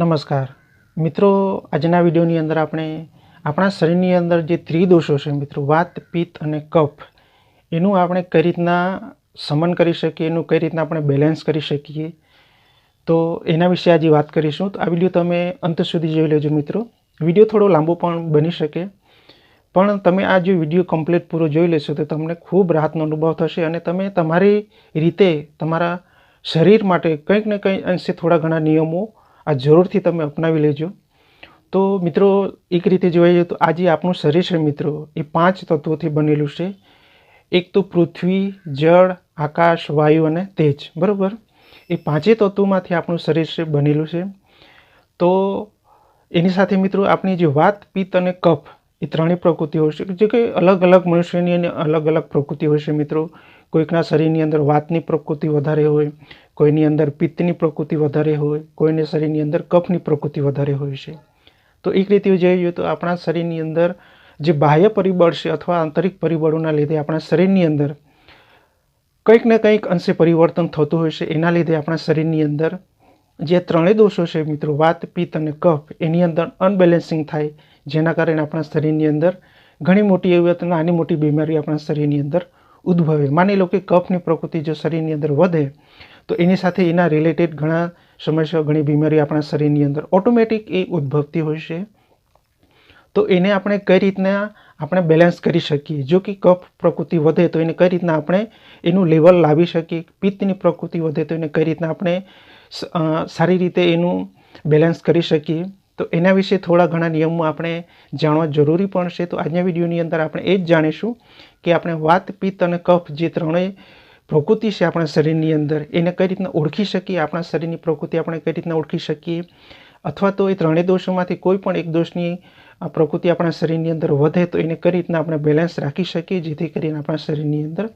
નમસ્કાર. મિત્રો, આજના વિડીયોની અંદર આપણે આપણા શરીરની અંદર જે ત્રિદોષો છે મિત્રો, વાત, પિત્ત અને કફ, એનું આપણે કઈ રીતના સમન કરી શકીએ, એનું કઈ રીતના આપણે બેલેન્સ કરી શકીએ, તો એના વિશે આજે વાત કરીશું. તો આ વીડિયો તમે અંત સુધી જોઈ લેજો મિત્રો. વીડિયો થોડો લાંબો પણ બની શકે. પણ તમે આ જો વીડિયો કમ્પ્લીટ પૂરો જોઈ લેશો, તો તમને ખૂબ રાહતનો અનુભવ થશે અને તમે તમારી રીતે તમારા શરીર માટે કંઈક ને કંઈક અંશે થોડા ઘણા નિયમો આ જરૂરથી તમે અપનાવી લેજો. તો મિત્રો, એક રીતે જોવા જઈએ તો આજે આપણું શરીર છે મિત્રો, એ પાંચ તત્વોથી બનેલું છે. એક તો પૃથ્વી, જળ, આકાશ, વાયુ અને તેજ, બરાબર? એ પાંચેય તત્વોમાંથી આપણું શરીર છે બનેલું છે. તો એની સાથે મિત્રો, આપણી જે વાત, પિત્ત અને કફ, એ ત્રણેય પ્રકૃતિ હોય છે. જે કે અલગ અલગ મનુષ્યની અને અલગ અલગ પ્રકૃતિ હોય છે મિત્રો. કોઈકના શરીરની અંદર વાતની પ્રકૃતિ વધારે હોય કોઈની અંદર પિત્તની પ્રકૃતિ વધારે હોય, કોઈને શરીરની અંદર કફની પ્રકૃતિ વધારે હોય છે. તો એક રીતે જોઈએ તો આપણા શરીરની અંદર જે બાહ્ય પરિબળ છે અથવા આંતરિક પરિબળોના લીધે આપણા શરીરની અંદર કંઈક ને કંઈક અંશે પરિવર્તન થતું હોય છે. એના લીધે આપણા શરીરની અંદર જે ત્રણેય દોષો છે મિત્રો, વાત, પિત્ત અને કફ, એની અંદર અનબેલેન્સિંગ થાય, જેના કારણે આપણા શરીરની અંદર ઘણી મોટી એવી નાની મોટી બીમારી આપણા શરીરની અંદર ઉદ્ભવે. માની લો કે કફની પ્રકૃતિ જો શરીરની અંદર વધે તો એની સાથે એના રિલેટેડ ઘણા સમસ્યાઓ ઘણી બીમારી આપણા શરીરની અંદર ઓટોમેટિક એ ઉદ્ભવતી હોય છે. તો એને આપણે કઈ રીતના આપણે બેલેન્સ કરી શકીએ? જો કે કફ પ્રકૃતિ વધે તો એને કઈ રીતના આપણે એનું લેવલ લાવી શકીએ? પિત્તની પ્રકૃતિ વધે તો એને કઈ રીતના આપણે સારી રીતે એનું બેલેન્સ કરી શકીએ? તો એના વિશે થોડા ઘણા નિયમો આપણે જાણવા જરૂરી પણ છે. તો આજના વિડીયોની અંદર આપણે એ જ જાણીશું કે આપણે વાત, પિત્ત અને કફ જે ત્રણેય પ્રકૃતિ છે આપણા શરીરની અંદર, એને કઈ રીતના ઓળખી શકીએ? આપણા શરીરની પ્રકૃતિ આપણે કઈ રીતના ઓળખી શકીએ? અથવા તો એ ત્રણેય દોષોમાંથી કોઈ પણ એક દોષની પ્રકૃતિ આપણા શરીરની અંદર વધે, તો એને કઈ રીતના આપણે બેલેન્સ રાખી શકીએ, જેથી કરીને આપણા શરીરની અંદર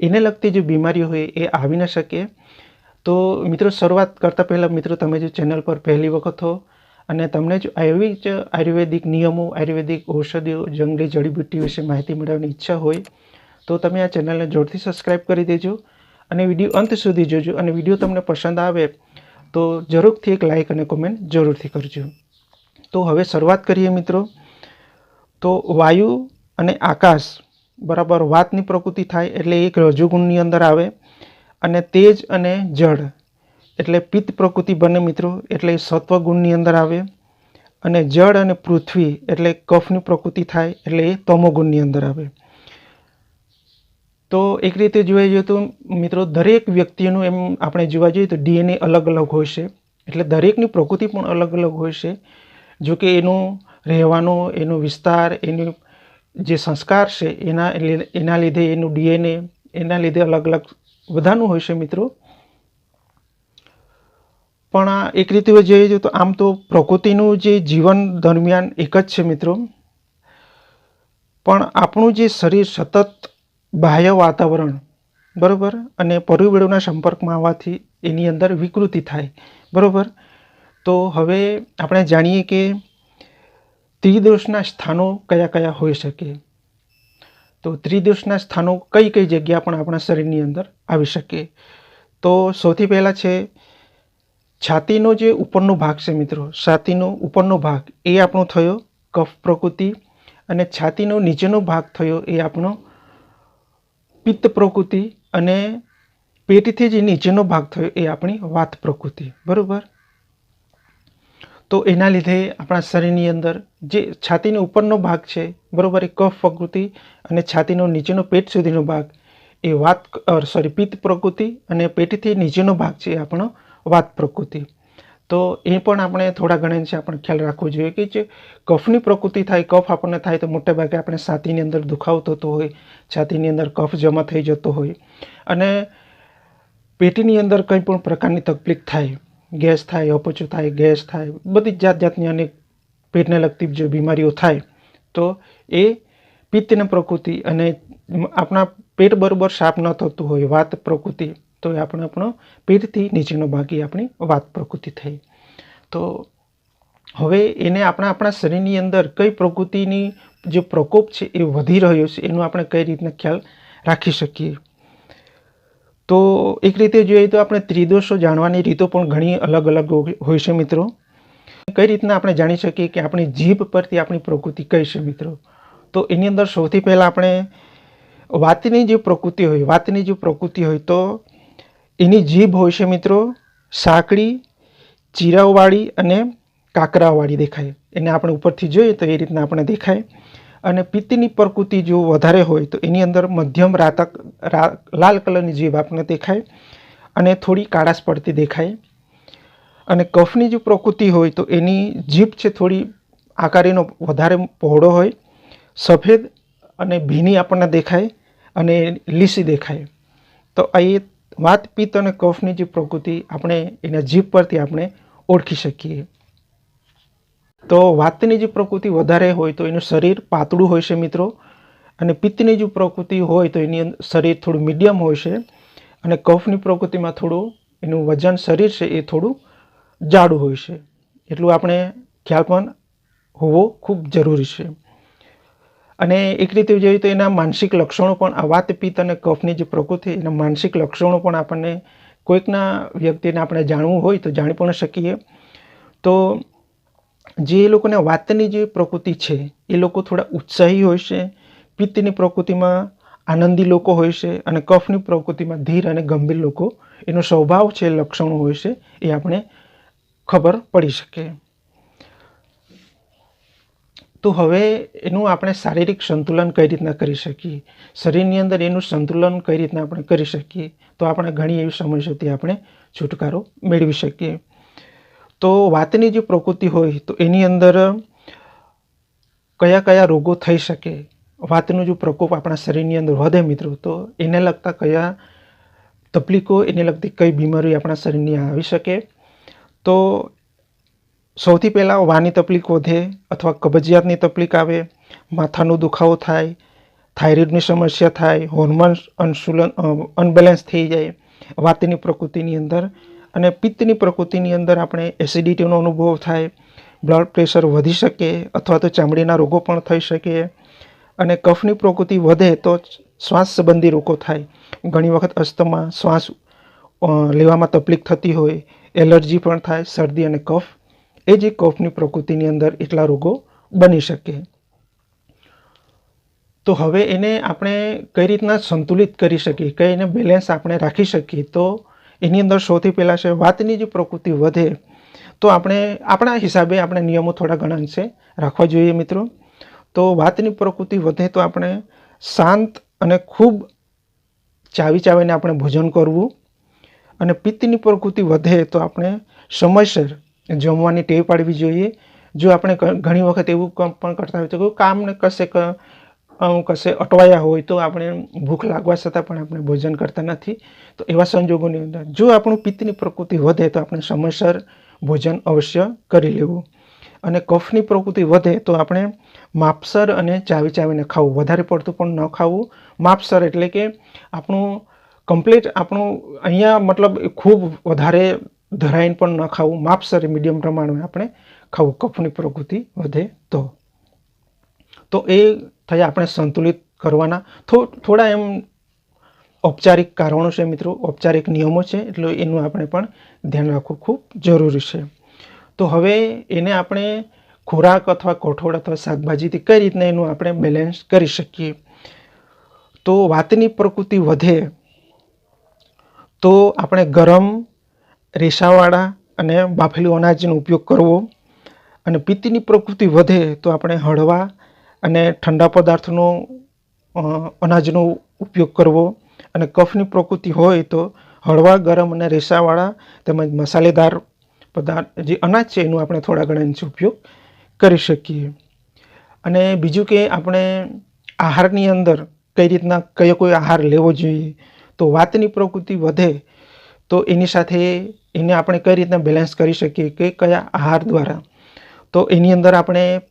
એને લગતી જે બીમારીઓ હોય એ આવી ન શકે? તો મિત્રો, શરૂઆત કરતાં પહેલાં મિત્રો, તમે જો ચેનલ પર પહેલી વખત હો, અને તમને જો આવી જ આયુર્વેદિક નિયમો, આયુર્વેદિક ઔષધિઓ, જંગલી જડીબુટ્ટી વિશે માહિતી મેળવવાની ઈચ્છા હોય તો તમે આ ચેનલને જોરથી સબસ્ક્રાઈબ કરી દેજો અને વીડિયો અંત સુધી જોજો અને વીડિયો તમને પસંદ આવે તો જરૂરથી એક લાઇક અને કોમેન્ટ જરૂરથી કરજો. તો હવે શરૂઆત કરીએ મિત્રો. તો વાયુ અને આકાશ, બરાબર વાતની પ્રકૃતિ થાય એટલે એક રજુગુણની અંદર આવે અને તેજ અને જળ, એટલે પિત્ત પ્રકૃતિ બને મિત્રો, એટલે સત્વગુણની અંદર આવે અને જળ અને પૃથ્વી, એટલે કફની પ્રકૃતિ થાય એટલે એ તમોગુણની અંદર આવે. તો એક રીતે જોવા જઈએ તો મિત્રો, દરેક વ્યક્તિનું એમ આપણે જોવા જઈએ તો ડીએનએ અલગ અલગ હોય છે. એટલે દરેકની પ્રકૃતિ પણ અલગ અલગ હોય છે. જો કે એનું રહેવાનો, એનો વિસ્તાર, એનું જે સંસ્કાર છે, એના એના લીધે એનું ડીએનએ, એના લીધે અલગ અલગ બધાનું હોય છે મિત્રો. પણ એક રીતે જોઈએ તો આમ તો પ્રકૃતિનું જે જીવન દરમિયાન એક જ છે મિત્રો. પણ આપણું જે શરીર સતત બાહ્ય વાતાવરણ, બરાબર? અને પરિબળોના સંપર્કમાં આવવાથી એની અંદર વિકૃતિ થાય, બરાબર? તો હવે આપણે જાણીએ કે ત્રિદોષના સ્થાનો કયા કયા હોઈ શકે. તો ત્રિદોષના સ્થાનો કઈ કઈ જગ્યા પણ આપણા શરીરની અંદર આવી શકે. તો સૌથી પહેલાં છે, છાતીનો જે ઉપરનો ભાગ છે મિત્રો, છાતીનો ઉપરનો ભાગ એ આપણો થયો કફ પ્રકૃતિ અને છાતીનો નીચેનો ભાગ થયો એ આપણો પિત્ત પ્રકૃતિ અને પેટથી જે નીચેનો ભાગ થયો એ આપણી વાત પ્રકૃતિ. બરાબર? તો એના લીધે આપણા શરીરની અંદર જે છાતીનો ઉપરનો ભાગ છે, બરાબર, એ કફ પ્રકૃતિ અને છાતીનો નીચેનો પેટ સુધીનો ભાગ, એ વાત સોરી પિત્ત પ્રકૃતિ અને પેટથી નીચેનો ભાગ છે એ આપણો વાત પ્રકૃતિ. તો એ પણ આપણે થોડા ઘણા છે, આપણે ખ્યાલ રાખવો જોઈએ કે જે કફની પ્રકૃતિ થાય, કફ આપણને થાય તો મોટે ભાગે આપણે છાતીની અંદર દુખાવો થતો હોય, છાતીની અંદર કફ જમા થઈ જતો હોય. અને પેટીની અંદર કંઈ પણ પ્રકારની તકલીફ થાય, ગેસ થાય, અપચો થાય, ગેસ થાય, બધી જાત જાતની અનેક પેટને લગતી જે બીમારીઓ થાય, તો એ પિત્તની પ્રકૃતિ અને આપણા પેટ બરોબર સાફ ન થતું હોય, વાત પ્રકૃતિ તો એ આપણે આપણો પેટથી નીચેનો ભાગ આપણી વાત પ્રકૃતિ થઈ. તો હવે એને આપણા આપણા શરીરની અંદર કઈ પ્રકૃતિની જે પ્રકોપ છે એ વધી રહ્યો છે એનું આપણે કઈ રીતના ખ્યાલ રાખી શકીએ? તો એક રીતે જોઈએ તો આપણે ત્રિદોષો જાણવાની રીતો પણ ઘણી અલગ અલગ હોય છે મિત્રો. કઈ રીતના આપણે જાણી શકીએ કે આપણી જીભ પરથી આપણી પ્રકૃતિ કઈ છે મિત્રો? તો એની અંદર સૌથી પહેલાં આપણે વાતની જે પ્રકૃતિ હોય, વાતની જે પ્રકૃતિ હોય તો એની જીભ હોય છે મિત્રો સાંકડી ચીરાઓવાળી અને કાંકરાવાળી દેખાય. એને આપણે ઉપરથી જોઈએ તો એ રીતના આપણે દેખાય. અને પિત્તની પ્રકૃતિ જો વધારે હોય તો એની અંદર મધ્યમ રાતક લાલ કલરની જીભ આપણને દેખાય અને થોડી કાળાશ પડતી દેખાય. અને કફની જો પ્રકૃતિ હોય તો એની જીભ છે થોડી આકારીનો વધારે પહોળો હોય. સફેદ અને ભીની આપણને દેખાય અને લીસી દેખાય. તો એ વાત, પિત્ત અને કફની જે પ્રકૃતિ આપણે એના જીભ પરથી આપણે ઓળખી શકીએ. તો વાતની જે પ્રકૃતિ વધારે હોય તો એનું શરીર પાતળું હોય છે મિત્રો. અને પિત્તની જે પ્રકૃતિ હોય તો એની શરીર થોડું મીડિયમ હોય છે. અને કફની પ્રકૃતિમાં થોડું, એનું વજન શરીર છે એ થોડું જાડું હોય છે. એટલું આપણે ખ્યાલ પણ હોવો ખૂબ જરૂરી છે. અને એક રીતે જોઈએ તો એના માનસિક લક્ષણો પણ, આ વાત પિત્ત અને કફની જે પ્રકૃતિ, એના માનસિક લક્ષણો પણ આપણને કોઈકના વ્યક્તિને આપણે જાણવું હોય તો જાણી પણ શકીએ. તો જે લોકોને વાતની જે પ્રકૃતિ છે, એ લોકો થોડા ઉત્સાહી હોય છે, પિત્તની પ્રકૃતિમાં આનંદી લોકો હોય છે અને કફની પ્રકૃતિમાં ધીર અને ગંભીર લોકો, એનો સ્વભાવ છે, લક્ષણો હોય છે, એ આપણે ખબર પડી શકે તો હવે એનું આપણે શારીરિક સંતુલન કઈ રીતના કરી શકીએ? શરીરની અંદર એનું સંતુલન કઈ રીતના આપણે કરી શકીએ? તો આપણે ઘણી એવી સમસ્યાથી આપણે છુટકારો મેળવી શકીએ. તો વાતની જે પ્રકૃતિ હોય તો એની અંદર કયા કયા રોગો થઈ શકે? વાતનો જો પ્રકોપ આપણા શરીરની અંદર વધે મિત્રો, તો એને લગતા કયા તકલીફો, એને લગતી કઈ બીમારી આપણા શરીરની આવી શકે? તો સૌથી પહેલાં વાની તકલીફ વધે અથવા કબજિયાતની તકલીફ આવે, માથાનો દુખાવો થાય, થાઇરોઇડની સમસ્યા થાય, હોર્મોન્સ અનસુલન અનબેલેન્સ થઈ જાય વાતની પ્રકૃતિની અંદર અને પિત્તની પ્રકૃતિની અંદર આપણે એસિડિટીનો અનુભવ થાય, બ્લડ પ્રેશર વધી શકે અથવા તો ચામડીના રોગો પણ થઈ શકે અને કફની પ્રકૃતિ વધે તો શ્વાસ સંબંધી રોગો થાય. ઘણી વખત અસ્થમા, શ્વાસ લેવામાં તકલીફ થતી હોય, એલર્જી પણ થાય, શરદી અને કફ એ જે કફની પ્રકૃતિની અંદર એટલા રોગો બની શકે. તો હવે એને આપણે કઈ રીતના સંતુલિત કરી શકીએ? કઈ એને બેલેન્સ આપણે રાખી શકીએ? તો એની અંદર સૌથી પહેલાં છે, વાતની જે પ્રકૃતિ વધે, તો આપણે આપણા હિસાબે આપણે નિયમો થોડા ઘણા અંશે રાખવા જોઈએ મિત્રો. તો વાતની પ્રકૃતિ વધે તો આપણે શાંત અને ખૂબ ચાવી ચાવીને આપણે ભોજન કરવું. અને પિત્તની પ્રકૃતિ વધે તો આપણે સમયસર જમવાની ટેવ પાડવી જોઈએ. જો આપણે ઘણી વખત એવું પણ કરતા હોય તો કામ કામને કશે કશે અટવાયા હોય તો આપણે ભૂખ લાગવા છતાં પણ આપણે ભોજન કરતા નથી. તો એવા સંજોગોની અંદર જો આપણું પિત્તની પ્રકૃતિ વધે તો આપણે સમયસર ભોજન અવશ્ય કરી લેવું. અને કફની પ્રકૃતિ વધે તો આપણે માપસર અને ચાવી ચાવીને ખાવું. વધારે પડતું પણ ન ખાવું. માપસર એટલે કે આપણું કમ્પ્લીટ આપણું અહીંયા મતલબ ખૂબ વધારે ધરાઈને પણ ન ખાવું માપસર મીડિયમ પ્રમાણે આપણે ખાવું, કફની પ્રકૃતિ વધે તો. તો એ થયા આપણે સંતુલિત કરવાના. થોડા એમ ઔપચારિક કારણો છે મિત્રો, ઔપચારિક નિયમો છે, એટલે એનું આપણે પણ ધ્યાન રાખવું ખૂબ જરૂરી છે. તો હવે એને આપણે ખોરાક અથવા કઠોળ અથવા શાકભાજીથી કઈ રીતના એનું આપણે બેલેન્સ કરી શકીએ? તો વાતની પ્રકૃતિ વધે તો આપણે ગરમ રેસાવાળા અને બાફેલું અનાજનો ઉપયોગ કરવો અને પિત્તની પ્રકૃતિ વધે તો આપણે હળવા અને ઠંડા પદાર્થનો અનાજનો ઉપયોગ કરવો અને કફની પ્રકૃતિ હોય તો હળવા, ગરમ અને રેસાવાળા તેમજ મસાલેદાર પદાર્થ, જે અનાજ છે એનું આપણે થોડા ઘણા અંશે ઉપયોગ કરી શકીએ. અને બીજું કે આપણે આહારની અંદર કઈ રીતના કયો કોઈ આહાર લેવો જોઈએ તો વાતની પ્રકૃતિ વધે તો એની સાથે એને આપણે કઈ રીતના બેલેન્સ કરી શકીએ કે કયા આહાર દ્વારા? તો એની અંદર આપણે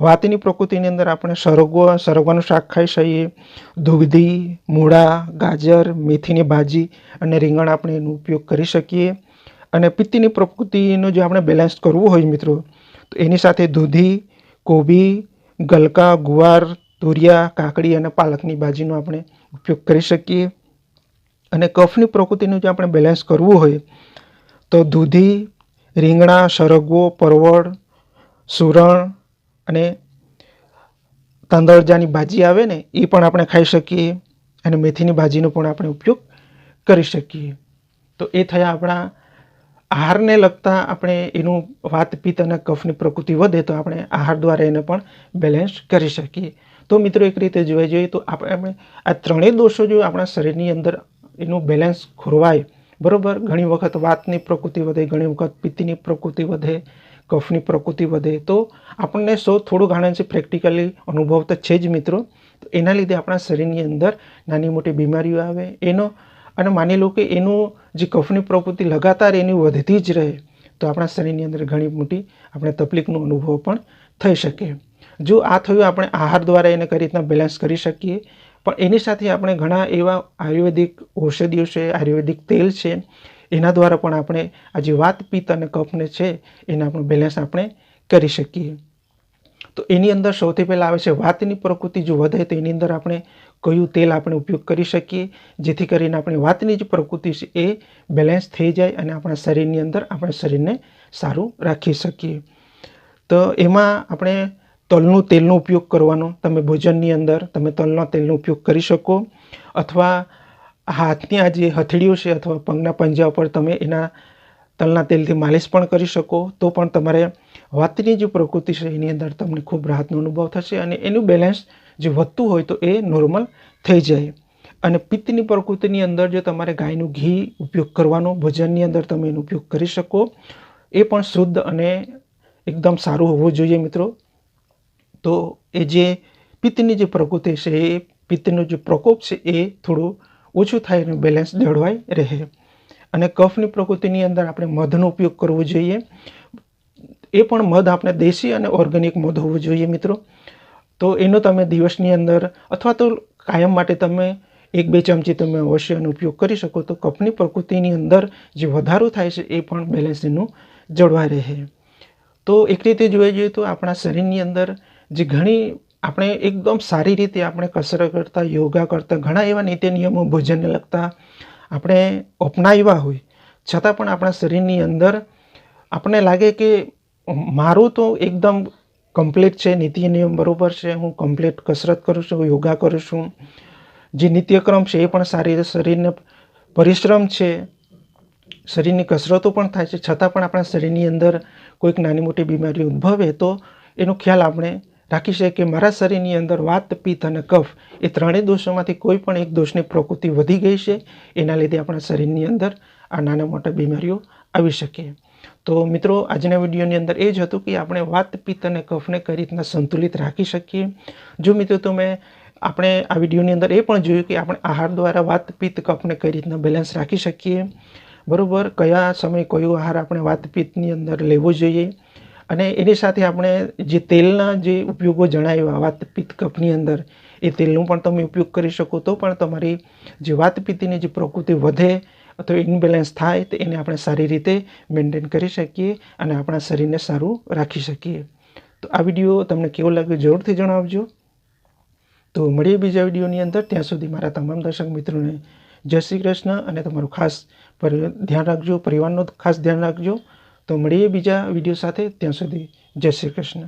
વાતની પ્રકૃતિની અંદર આપણે સરગવો, સરગવાનું શાક ખાઈ શકીએ. દૂધી, મૂળા, ગાજર, મેથીની ભાજી અને રીંગણ આપણે એનો ઉપયોગ કરી શકીએ. અને પિત્તની પ્રકૃતિનું જો આપણે બેલેન્સ કરવું હોય મિત્રો, તો એની સાથે દૂધી, કોબી, ગલકા, ગુવાર, તુરિયા, કાકડી અને પાલકની ભાજીનો આપણે ઉપયોગ કરી શકીએ. અને કફની પ્રકૃતિનું જો આપણે બેલેન્સ કરવું હોય તો દૂધી, રીંગણા, સરગવો, પરવળ, સુરણ અને તાંદળજાની ભાજી આવે ને, એ પણ આપણે ખાઈ શકીએ અને મેથીની ભાજીનો પણ આપણે ઉપયોગ કરી શકીએ. તો એ થયા આપણા આહારને લગતા આપણે એનું વાત, પિત્ત અને કફની પ્રકૃતિ વધે તો આપણે આહાર દ્વારા એને પણ બેલેન્સ કરી શકીએ. તો મિત્રો એક રીતે જોવા જોઈએ તો આપણે આ ત્રણેય દોષો જો આપણા શરીરની અંદર એનું બેલેન્સ ખોરવાય બરાબર? ઘણી વખત વાતની પ્રકૃતિ વધે, ઘણી વખત પિત્તની પ્રકૃતિ વધે, કફની પ્રકૃતિ વધે. તો આપણને સૌ થોડું ઘણા છે, પ્રેક્ટિકલી અનુભવ તો છે જ મિત્રો. તો એના લીધે આપણા શરીરની અંદર નાની મોટી બીમારીઓ આવે, એનો અને માની લો કે એનું જે કફની પ્રકૃતિ લગાતાર એની વધતી જ રહે, તો આપણા શરીરની અંદર ઘણી મોટી આપણે તકલીફનો અનુભવ પણ થઈ શકે. જો આ થયું, આપણે આહાર દ્વારા એને કઈ રીતના બેલેન્સ કરી શકીએ? પણ એની સાથે આપણે ઘણા એવા આયુર્વેદિક ઔષધિઓ છે, આયુર્વેદિક તેલ છે, એના દ્વારા પણ આપણે આ જે વાત પિત્ત અને કફને છે, એને આપણે બેલેન્સ આપણે કરી શકીએ. તો એની અંદર સૌથી પહેલાં આવે છે વાતની પ્રકૃતિ. જો વધે તો એની અંદર આપણે કયું તેલ આપણે ઉપયોગ કરી શકીએ, જેથી કરીને આપણી વાતની જે પ્રકૃતિ છે એ બેલેન્સ થઈ જાય અને આપણા શરીરની અંદર આપણે શરીરને સારું રાખી શકીએ. તો એમાં આપણે તલનું તેલનો ઉપયોગ કરવાનો. તમે ભોજનની અંદર તમે તલના તેલનો ઉપયોગ કરી શકો. અથવા હાથની આ જે હથેળીઓ છે અથવા પગના પંજા ઉપર તમે એના તલના તેલથી માલિશ પણ કરી શકો. તો પણ તમારે વાતની જે પ્રકૃતિ છે એની અંદર તમને ખૂબ રાહતનો અનુભવ થશે અને એનું બેલેન્સ જે વધતું હોય તો એ નોર્મલ થઈ જાય. અને પિત્તની પ્રકૃતિની અંદર જો તમારે ગાયનું ઘી ઉપયોગ કરવાનો, ભોજનની અંદર તમે એનો ઉપયોગ કરી શકો. એ પણ શુદ્ધ અને એકદમ સારું હોવું જોઈએ મિત્રો. તો એ જે પિત્તની જે પ્રકૃતિ છે, એ પિત્તનો જે પ્રકોપ છે, એ થોડું ઓછું થાય અને બેલેન્સ જળવાઈ રહે. અને કફની પ્રકૃતિની અંદર આપણે મધનો ઉપયોગ કરવો જોઈએ. એ પણ મધ આપણે દેશી અને ઓર્ગેનિક મધ હોવું જોઈએ મિત્રો. તો એનો તમે દિવસની અંદર અથવા તો કાયમ માટે તમે એક બે ચમચી તમે અવશ્ય એનો ઉપયોગ કરી શકો. તો કફની પ્રકૃતિની અંદર જે વધારો થાય છે, એ પણ બેલેન્સ એનું જળવાઈ રહે. તો એક રીતે જોવા જોઈએ તો આપણા શરીરની અંદર જે ઘણી આપણે એકદમ સારી રીતે આપણે કસરત કરતા, યોગા કરતા, ઘણા એવા નીતિ નિયમો ભોજનને લગતા આપણે અપનાવ્યા હોય. છતાં પણ આપણા શરીરની અંદર આપણને લાગે કે મારું તો એકદમ કમ્પ્લીટ છે, નીતિ નિયમ બરાબર છે, હું કમ્પ્લીટ કસરત કરું છું, યોગા કરું છું. જે નિત્યક્રમ છે એ પણ સારી રીતે શરીરને પરિશ્રમ છે. શરીરની કસરતો પણ થાય છે. છતાં પણ આપણા શરીરની અંદર કોઈક નાની મોટી બીમારી ઉદ્ભવે તો એનો ખ્યાલ આપણે રાખી શકીએ કે મારા શરીરની અંદર વાત, પિત્ત અને કફ એ ત્રણેય દોષોમાંથી કોઈ પણ એક દોષની પ્રકૃતિ વધી ગઈ છે. એના લીધે આપણા શરીરની અંદર આ નાના મોટા બીમારીઓ આવી શકે. તો મિત્રો, આજના વિડીયોની અંદર એ જ હતું કે આપણે વાત, પિત્ત અને કફને કઈ રીતના સંતુલિત રાખી શકીએ. જો મિત્રો તમે આપણે આ વિડીયોની અંદર એ પણ જોયું કે આપણે આહાર દ્વારા વાત, પિત્ત, કફને કઈ રીતના બેલેન્સ રાખી શકીએ. બરાબર, કયા સમયે કયો આહાર આપણે વાત, પિત્તની અંદર લેવો જોઈએ? અને એની સાથે આપણે જે તેલના જે ઉપયોગો જણાવ્યા વાત પિત્ત કફની અંદર, એ તેલનો પણ તમે ઉપયોગ કરી શકો તો પણ તમારી જે વાતપીતીની જે પ્રકૃતિ વધે અથવા ઇનબેલેન્સ થાય, તો એને આપણે સારી રીતે મેન્ટેન કરી શકીએ અને આપણા શરીરને સારું રાખી શકીએ. તો આ વીડિયો તમને કેવો લાગ્યો જરૂરથી જણાવજો. તો મળીએ બીજા વિડીયોની અંદર. ત્યાં સુધી મારા તમામ દર્શક મિત્રોને જય શ્રી કૃષ્ણ અને તમારું ખાસ ધ્યાન રાખજો, પરિવારનું ખાસ ધ્યાન રાખજો. તો મળીએ બીજા વીડિયો સાથે. ત્યાં સુધી જય શ્રી કૃષ્ણ.